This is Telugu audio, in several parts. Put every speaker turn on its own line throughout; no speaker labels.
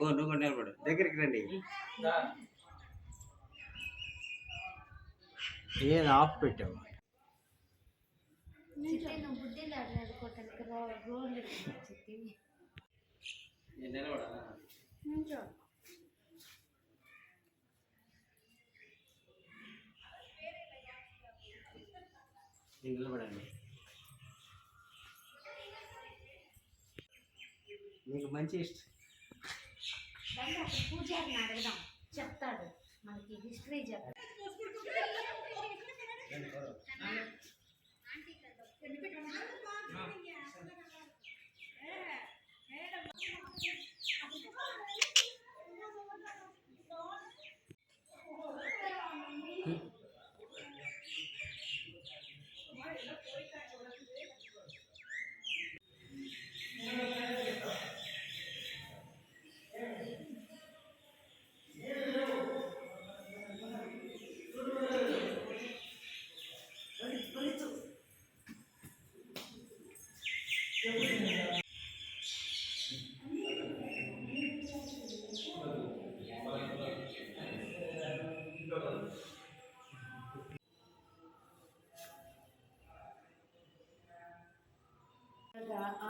ఓ నువ్వు దగ్గరికి రండి ఏది ఆఫ్ పెట్టావు నిలబడా నిలబడండి నీకు మంచి ఇష్టం
పూజారిని అడగదాం. చెప్తాడు. మనకి హిస్టరీ చెప్తాడు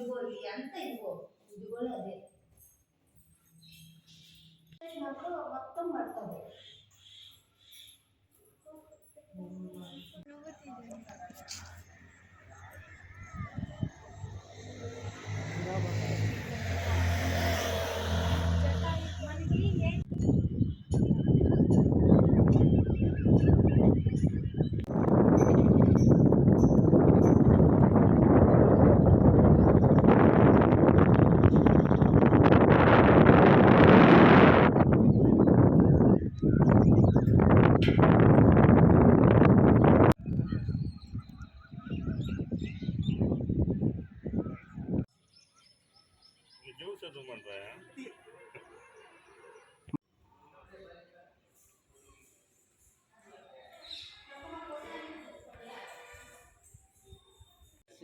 ఇక్కడ అక్కడ మనం ఇందాక ఇది చూసాం కదా అది ఏమా స్తంభం కింద ఇదిగో ఇది అంతా ఇదిగో ఇది కూడా అదే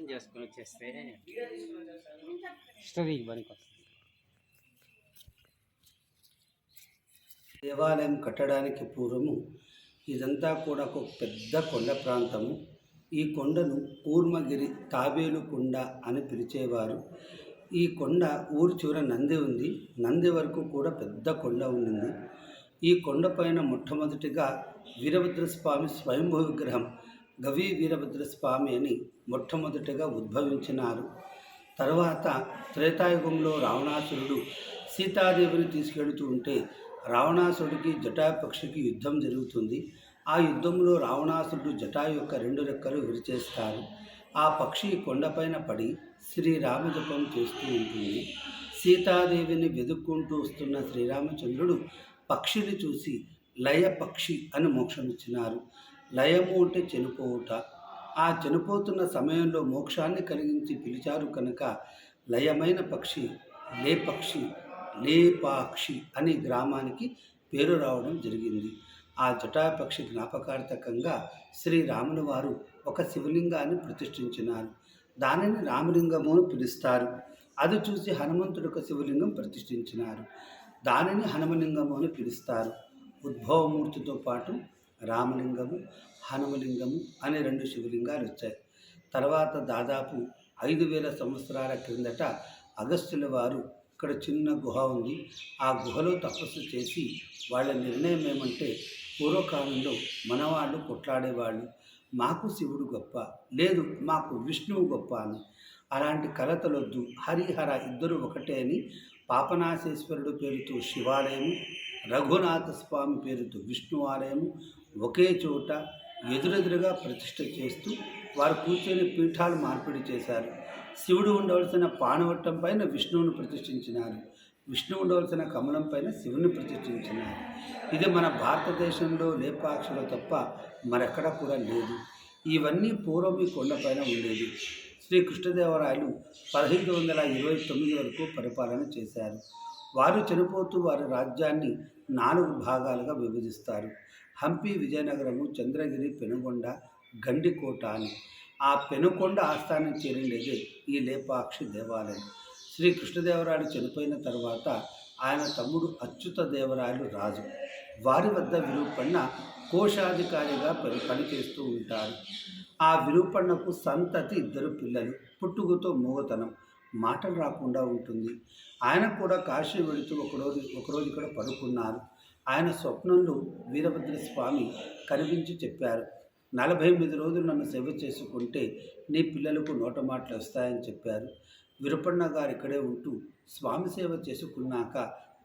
చేసుకొని వచ్చేస్తే హిస్టరీకి పనికి వస్తుంది.
దేవాలయం కట్టడానికి పూర్వము ఇదంతా కూడా ఒక పెద్ద కొండ ప్రాంతము. ఈ కొండను కూర్మగిరి తాబేలు కొండ అని పిలిచేవారు. ఈ కొండ ఊరు చివర నంది ఉంది. నంది వరకు కూడా పెద్ద కొండ ఉండింది. ఈ కొండపైన మొట్టమొదటిగా వీరభద్రస్వామి స్వయంభూ విగ్రహం గవి వీరభద్రస్వామి అని మొట్టమొదటిగా ఉద్భవించినారు. తర్వాత త్రేతాయుగంలో రావణాసురుడు సీతాదేవిని తీసుకెళుతూ ఉంటే రావణాసురుడికి జటాపక్షికి యుద్ధం జరుగుతుంది. ఆ యుద్ధంలో రావణాసురుడు జటాయు యొక్క రెండు రెక్కలు విరిచేస్తారు. ఆ పక్షి కొండపైన పడి శ్రీరామజపం చేస్తూ ఉంటుంది. సీతాదేవిని వెతుక్కుంటూ వస్తున్న శ్రీరామచంద్రుడు పక్షిని చూసి లయ పక్షి అని మోక్షం ఇచ్చినారు లయము అంటే చనిపోవుట. ఆ చనిపోతున్న సమయంలో మోక్షాన్ని కలిగించి పిలిచారు కనుక లయమైన పక్షి లే పక్షి లేపాక్షి అనే గ్రామానికి పేరు రావడం జరిగింది. ఆ జటాపక్షి జ్ఞాపకార్థకంగా శ్రీరాముని వారు ఒక శివలింగాన్ని ప్రతిష్ఠించినారు. దానిని రామలింగము అని పిలుస్తారు. అది చూసి హనుమంతుడు ఒక శివలింగం ప్రతిష్ఠించినారు. దానిని హనుమలింగము అని పిలుస్తారు. ఉద్భవమూర్తితో పాటు రామలింగము హనుమలింగము అనే రెండు శివలింగాలు వచ్చాయి. తర్వాత దాదాపు ఐదు వేల సంవత్సరాల క్రిందట అగస్త్యుల వారు ఇక్కడ చిన్న గుహ ఉంది. ఆ గుహలో తపస్సు చేసి వాళ్ళ నిర్ణయం ఏమంటే పూర్వకాలంలో మనవాళ్ళు కొట్లాడేవాళ్ళు మాకు శివుడు గొప్ప లేదు మాకు విష్ణువు గొప్ప అని. అలాంటి కలతలొద్దు. హరిహర ఇద్దరు ఒకటే అని పాపనాశేశ్వరుడు పేరుతో శివాలయము రఘునాథ స్వామి పేరుతో విష్ణు ఆలయము ఒకే చోట ఎదురెదురుగా ప్రతిష్ఠ చేస్తూ వారు కూర్చొని పీఠాలు మార్పిడి చేశారు. శివుడు ఉండవలసిన పానవట్టం పైన విష్ణువును ప్రతిష్ఠించినారు. విష్ణువు ఉండవలసిన కమలం పైన శివుని ప్రతిష్ఠించినారు ఇది మన భారతదేశంలో లేపాక్షలో తప్ప మరెక్కడ కూడా లేదు. ఇవన్నీ పూర్వం ఈ కొండపైన ఉండేది శ్రీ కృష్ణదేవరాయలు పదహైదు వందల ఇరవై తొమ్మిది వరకు పరిపాలన చేశారు. వారు చనిపోతూ వారి రాజ్యాన్ని నాలుగు భాగాలుగా విభజిస్తారు. హంపి విజయనగరము చంద్రగిరి పెనుగొండ గండికోట అని. ఆ పెనుకొండ ఆస్థానం చేరిండేది ఈ లేపాక్షి దేవాలయం. శ్రీ కృష్ణదేవరాయలు చనిపోయిన తర్వాత ఆయన తమ్ముడు అచ్యుత దేవరాయలు రాజు. వారి వద్ద విరూపణ కోశాధికారిగా పని పనిచేస్తూ ఉంటారు. ఆ విరూపణకు సంతతి ఇద్దరు పిల్లలు. పుట్టుకతో మూగతనం. మాటలు రాకుండా ఉంటుంది. ఆయన కూడా కాశీ వెళుతూ ఒకరోజు ఒకరోజు ఇక్కడ పడుకున్నారు. ఆయన స్వప్నంలో వీరభద్ర స్వామి కనిపించి చెప్పారు నలభై ఎనిమిది రోజులు నన్ను సేవ చేసుకుంటే నీ పిల్లలకు నోట మాటలు వస్తాయని చెప్పారు. విరపన్న గారు ఇక్కడే ఉంటూ స్వామి సేవ చేసుకున్నాక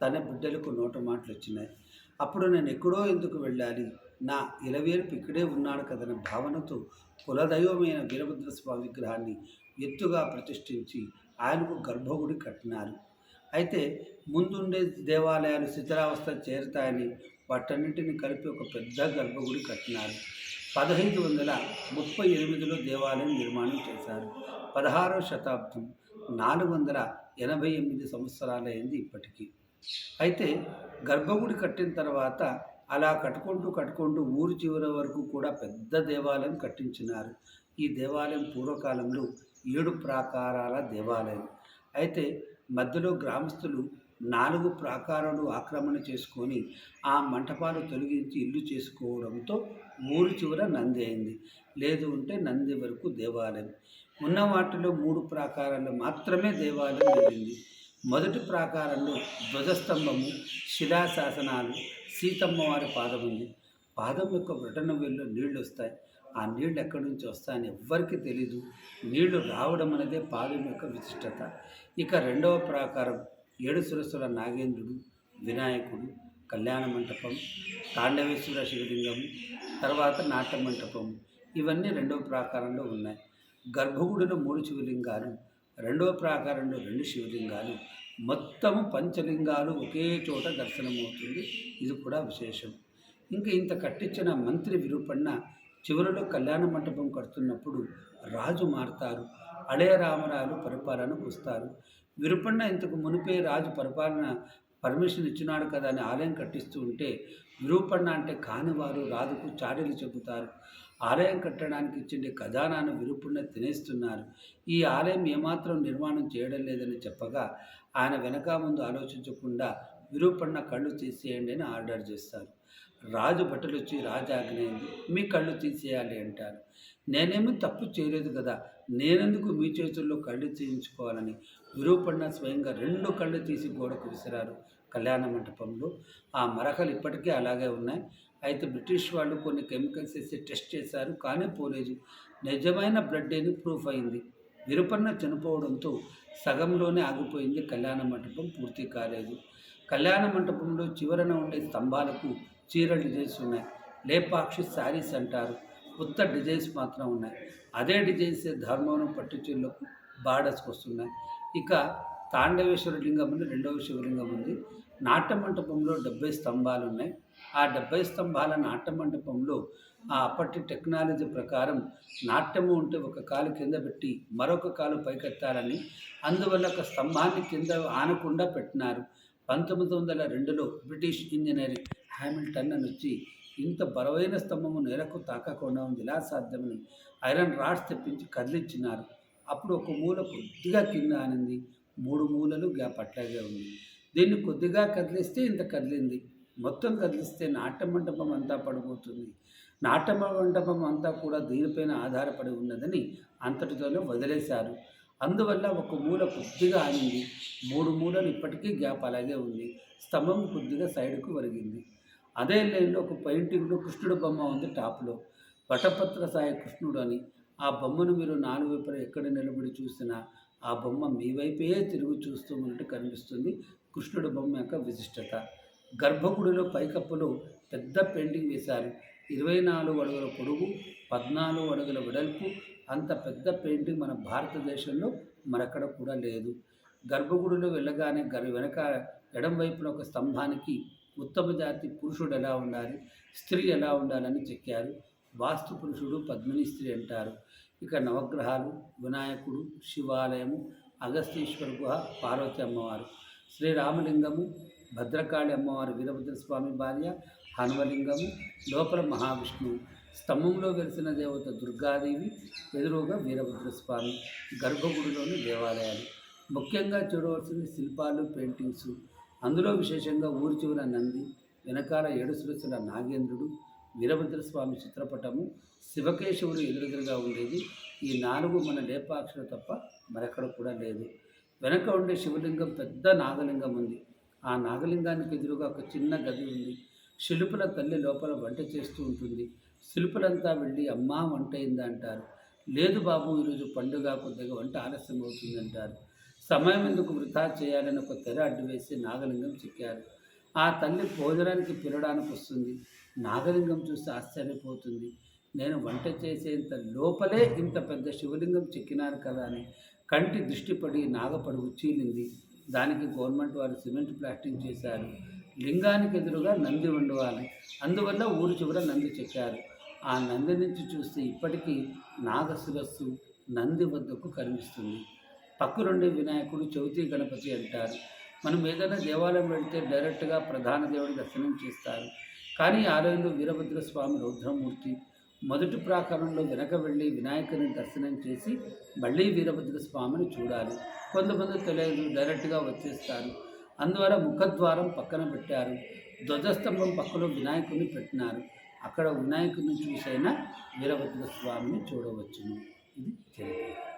తన బిడ్డలకు నోట మాటలు వచ్చినాయి అప్పుడు నేను ఎక్కడో ఎందుకు వెళ్ళాలి? నా ఇలవేర్పు ఇక్కడే ఉన్నాడు కదనే భావనతో కులదైవమైన వీరభద్ర స్వామి విగ్రహాన్ని ఎత్తుగా ప్రతిష్ఠించి ఆయనకు గర్భగుడి కట్టినారు. అయితే ముందుండే దేవాలయాలు శిథిలావస్థ చేరుతాయని వాటన్నింటిని కలిపి ఒక పెద్ద గర్భగుడి కట్టినారు. పదహైదు వందల ముప్పై ఎనిమిదిలో దేవాలయం నిర్మాణం చేశారు. పదహారవ శతాబ్దం నాలుగు వందల ఎనభై ఎనిమిది సంవత్సరాలైంది ఇప్పటికీ. అయితే గర్భగుడి కట్టిన తర్వాత అలా కట్టుకుంటూ కట్టుకుంటూ ఊరు చివరి వరకు కూడా పెద్ద దేవాలయం కట్టించినారు. ఈ దేవాలయం పూర్వకాలంలో ఏడు ప్రాకారాల దేవాలయం. అయితే మధ్యలో గ్రామస్తులు నాలుగు ప్రాకారాలు ఆక్రమణ చేసుకొని ఆ మంటపాలు తొలగించి ఇల్లు చేసుకోవడంతో ఊరు చివర నంది అయింది. లేదు ఉంటే నంది వరకు దేవాలయం. ఉన్న వాటిలో మూడు ప్రాకారాలు మాత్రమే దేవాలయం మిగిలింది మొదటి ప్రాకారంలో ధ్వజస్తంభము శిలాశాసనాలు సీతమ్మ వారి పాదం ఉంది. పాదం యొక్క బ్రటన వెళ్ళి నీళ్ళు వస్తాయి. ఆ నీళ్ళు ఎక్కడి నుంచి వస్తాయని ఎవ్వరికి తెలీదు. నీళ్ళు రావడం అనేదే పాదం యొక్క విశిష్టత. ఇక రెండవ ప్రాకారం ఏడు సురసుల నాగేంద్రుడు వినాయకుడు కళ్యాణ మంటపం తాండవేశ్వర శివలింగం తర్వాత నాట్య మంటపం ఇవన్నీ రెండవ ప్రాకారంలో ఉన్నాయి. గర్భగుడిలో మూడు శివలింగాలు రెండవ ప్రాకారంలో రెండు శివలింగాలు మొత్తము పంచలింగాలు ఒకే చోట దర్శనమవుతుంది. ఇది కూడా విశేషం. ఇంకా ఇంత కట్టించిన మంత్రి విరూపన్న చివరిలో కళ్యాణ మంటపం కడుతున్నప్పుడు రాజు మారుతారు. అళయ రామరాజు పరిపాలనకు వస్తారు. విరుపన్న ఇంతకు మునిపే రాజు పరిపాలన పర్మిషన్ ఇచ్చినాడు కదా అని ఆలయం కట్టిస్తూ ఉంటే విరూపన్న అంటే కానివారు రాజుకు చాడీలు చెబుతారు. ఆలయం కట్టడానికి ఇచ్చిండే ఖజానాను విరుపున్న తినేస్తున్నారు. ఈ ఆలయం ఏమాత్రం నిర్మాణం చేయడం లేదని చెప్పగా ఆయన వెనక ముందు ఆలోచించకుండా విరూపణ కళ్ళు తీసేయండి అని ఆర్డర్ చేస్తారు. రాజు బట్టలు వచ్చి రాజాజ్ఞయింది మీ కళ్ళు తీసేయాలి అంటారు. నేనేమి తప్పు చేయలేదు కదా నేనెందుకు మీ చేతుల్లో కళ్ళు తీయించుకోవాలని? విరూపణ స్వయంగా రెండు కళ్ళు తీసి గోడకు విసిరారు. కళ్యాణ మంటపంలో ఆ మరకలు ఇప్పటికీ అలాగే ఉన్నాయి. అయితే బ్రిటిష్ వాళ్ళు కొన్ని కెమికల్స్ వేసి టెస్ట్ చేశారు. కానీ పోలేదు. నిజమైన బ్లడ్ అని ప్రూఫ్ అయింది. విరుపన్న చనిపోవడంతో సగంలోనే ఆగిపోయింది కళ్యాణ మంటపం పూర్తి కాలేదు. కళ్యాణ మంటపంలో చివరన ఉండే స్తంభాలకు చీర డిజైన్స్ ఉన్నాయి. లేపాక్షి శారీస్ అంటారు. కొత్త డిజైన్స్ మాత్రం ఉన్నాయి. అదే డిజైన్స్ ధర్మవరం పట్టుచీరలకు బార్డర్స్కి వస్తున్నాయి. ఇక తాండవేశ్వర లింగం ఉంది రెండవ శివలింగం ఉంది. నాట్య మంటపంలో డెబ్బై స్తంభాలు ఉన్నాయి. ఆ డెబ్బై స్తంభాల నాట్యమంటపంలో ఆ అప్పటి టెక్నాలజీ ప్రకారం నాట్యము ఉంటే ఒక కాలు కింద పెట్టి మరొక కాలు పైకెత్తాలని అందువల్ల ఒక స్తంభాన్ని కింద ఆనకుండా పెట్టినారు. పంతొమ్మిది వందల రెండులో బ్రిటిష్ ఇంజనీర్ హ్యామిల్టన్ అని వచ్చి ఇంత బరువైన స్తంభము నేలకు తాకకుండా ఉంది ఇలా సాధ్యమని ఐరన్ రాడ్స్ తెప్పించి కదిలించినారు. అప్పుడు ఒక మూల కొద్దిగా కింద ఆనింది. మూడు మూలలు గ్యాప్ అట్లాగే ఉంది. దీన్ని కొద్దిగా కదిలిస్తే ఇంత కదిలింది. మొత్తం కదిలిస్తే నాట్య మండపం అంతా పడిపోతుంది. నాట్య మండపం అంతా కూడా దీనిపైన ఆధారపడి ఉన్నదని అంతటితోనే వదిలేశారు. అందువల్ల ఒక మూల కొద్దిగా ఆగింది. మూడు మూలలు ఇప్పటికీ గ్యాప్ అలాగే ఉంది. స్తంభం కొద్దిగా సైడ్కు ఒరిగింది. అదే లైన్లో ఒక పెయింటింగ్లో కృష్ణుడు బొమ్మ ఉంది టాప్లో. వటపత్ర సాయి కృష్ణుడు అని. ఆ బొమ్మను మీరు నాలుగు వైపులా ఎక్కడ నిలబడి చూసినా ఆ బొమ్మ మీ వైపే తిరుగు చూస్తూ ఉన్నట్టు కనిపిస్తుంది. కృష్ణుడి బొమ్మ యొక్క విశిష్టత. గర్భగుడిలో పైకప్పులో పెద్ద పెయింటింగ్ వేశారు. ఇరవై నాలుగు అడుగుల పొడుగు పద్నాలుగు అడుగుల వెడల్పు అంత పెద్ద పెయింటింగ్ మన భారతదేశంలో మరెక్కడ కూడా లేదు. గర్భగుడిలో వెళ్ళగానే గర్ వెనక ఎడం వైపున ఒక స్తంభానికి ఉత్తమ జాతి పురుషుడు ఎలా ఉండాలి స్త్రీ ఎలా ఉండాలని చెక్కారు. వాస్తు పురుషుడు పద్మిని స్త్రీ అంటారు. ఇక నవగ్రహాలు వినాయకుడు శివాలయము అగస్తీశ్వర గుహ పార్వతి అమ్మవారు. శ్రీరామలింగము భద్రకాళి అమ్మవారు వీరభద్ర స్వామి భార్య హనుమలింగము లోపల మహావిష్ణువు. స్తంభంలో వెలిసిన దేవత దుర్గాదేవి ఎదురుగా వీరభద్ర స్వామి గర్భగుడిలోని దేవాలయాలు. ముఖ్యంగా చూడవలసింది శిల్పాలు పెయింటింగ్స్. అందులో విశేషంగా ఊరి చివర నంది వెనకాల ఏడు సురసుల నాగేంద్రుడు వీరభద్ర స్వామి చిత్రపటము శివకేశవుడు ఎదురెదురుగా ఉండేది. ఈ నాలుగు మన లేపాక్షలు తప్ప మరెక్కడ కూడా లేదు. వెనక ఉండే శివలింగం పెద్ద నాగలింగం ఉంది. ఆ నాగలింగానికి ఎదురుగా ఒక చిన్న గది ఉంది. శిల్పుల తల్లి లోపల వంట చేస్తూ ఉంటుంది. శిల్పులంతా వెళ్ళి అమ్మా వంట అయిందా అంటారు. లేదు బాబు ఈరోజు పండుగ కొద్దిగా వంట ఆలస్యం అవుతుంది అంటారు. సమయం ఎందుకు వృధా చేయాలని ఒక తెర అడ్డు వేసి నాగలింగం చెక్కారు. ఆ తల్లి భోజనానికి పిలవడానికి వస్తుంది నాగలింగం చూస్తే ఆశ్చర్యపోతుంది. నేను వంట చేసేంత లోపలే ఇంత పెద్ద శివలింగం చెక్కినారు కదా అని కంటి దృష్టి పడి నాగపడుగు చీలింది దానికి గవర్నమెంట్ వారు సిమెంట్ ప్లాస్టింగ్ చేశారు. లింగానికి ఎదురుగా నంది ఉండవాలి అందువల్ల ఊరు చివర నంది చెక్కారు. ఆ నంది నుంచి చూస్తే ఇప్పటికీ నాగశిరస్సు నంది వద్దకు కనిపిస్తుంది. పక్కనుండే వినాయకుడు చవితి గణపతి అంటారు. మనం ఏదైనా దేవాలయం వెళితే డైరెక్ట్గా ప్రధాన దేవుడి దర్శనం చేస్తారు. కానీ ఆలయంలో వీరభద్ర స్వామి రౌద్రమూర్తి మొదటి ప్రాకారంలో వెనక వెళ్ళి వినాయకుని దర్శనం చేసి మళ్ళీ వీరభద్ర స్వామిని చూడాలి. కొంతమంది తెలియదు డైరెక్ట్గా వచ్చేస్తారు. అందువల్ల ముఖద్వారం పక్కన పెట్టారు. ధ్వజస్తంభం పక్కలో వినాయకుడిని పెట్టినారు. అక్కడ వినాయకుని చూసైనా వీరభద్ర స్వామిని చూడవచ్చును. ఇది తెలియదు.